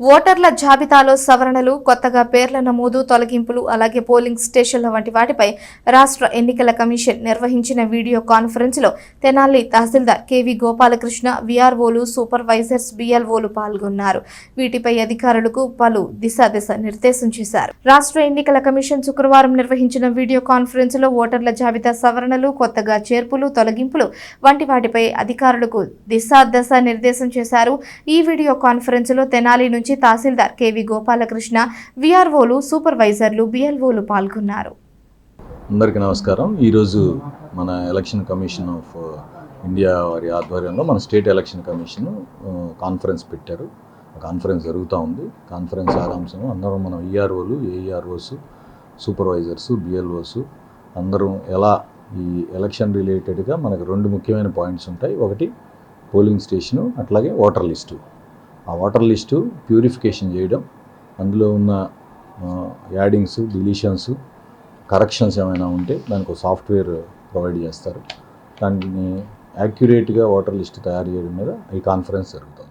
ఓటర్ల జాబితాలో సవరణలు కొత్తగా పేర్ల నమోదు తొలగింపులు అలాగే పోలింగ్ స్టేషన్ల వంటి వాటిపై రాష్ట్ర ఎన్నికల కమిషన్ నిర్వహించిన వీడియో కాన్ఫరెన్స్లో తెనాలి తహసీల్దార్ కెవి గోపాలకృష్ణ విఆర్ఓలు సూపర్వైజర్స్ బిఎల్ఓలు పాల్గొన్నారు. వీటిపై అధికారులకు పలు దిశ నిర్దేశం చేశారు. రాష్ట్ర ఎన్నికల కమిషన్ శుక్రవారం నిర్వహించిన వీడియో కాన్ఫరెన్స్లో ఓటర్ల జాబితా సవరణలు కొత్తగా చేర్పులు తొలగింపులు వంటి వాటిపై అధికారులకు దిశా దశ నిర్దేశం చేశారు. ఈ వీడియో కాన్ఫరెన్స్లో తెనాలి నుంచి తహసీల్దార్ కేవీ గోపాలకృష్ణ విఆర్ఓలు సూపర్వైజర్లు బిఎల్ఓలు పాల్గొన్నారు. అందరికీ నమస్కారం. ఈరోజు మన ఎలక్షన్ కమిషన్ ఆఫ్ ఇండియా వారి ఆధ్వర్యంలో మన స్టేట్ ఎలక్షన్ కమిషన్ కాన్ఫరెన్స్ పెట్టారు. కాన్ఫరెన్స్ జరుగుతూ ఉంది. కాన్ఫరెన్స్ సారాంశం అందరం మన ఈఆర్ఓలు ఏఈఆర్ఓస్ సూపర్వైజర్స్ బిఎల్ఓస్ అందరం ఎలా ఈ ఎలక్షన్ రిలేటెడ్గా మనకు రెండు ముఖ్యమైన పాయింట్స్ ఉంటాయి. ఒకటి పోలింగ్ స్టేషను అట్లాగే ఓటర్ లిస్టు. ఆ వాటర్ లిస్టు ప్యూరిఫికేషన్ చేయడం అందులో ఉన్న యాడింగ్స్ డిలీషన్స్ కరెక్షన్స్ ఏమైనా ఉంటే దానికి ఒక సాఫ్ట్వేర్ ప్రొవైడ్ చేస్తారు. దాన్ని యాక్యురేట్గా వాటర్ లిస్ట్ తయారు చేయడం మీద ఈ కాన్ఫరెన్స్ జరుగుతుంది.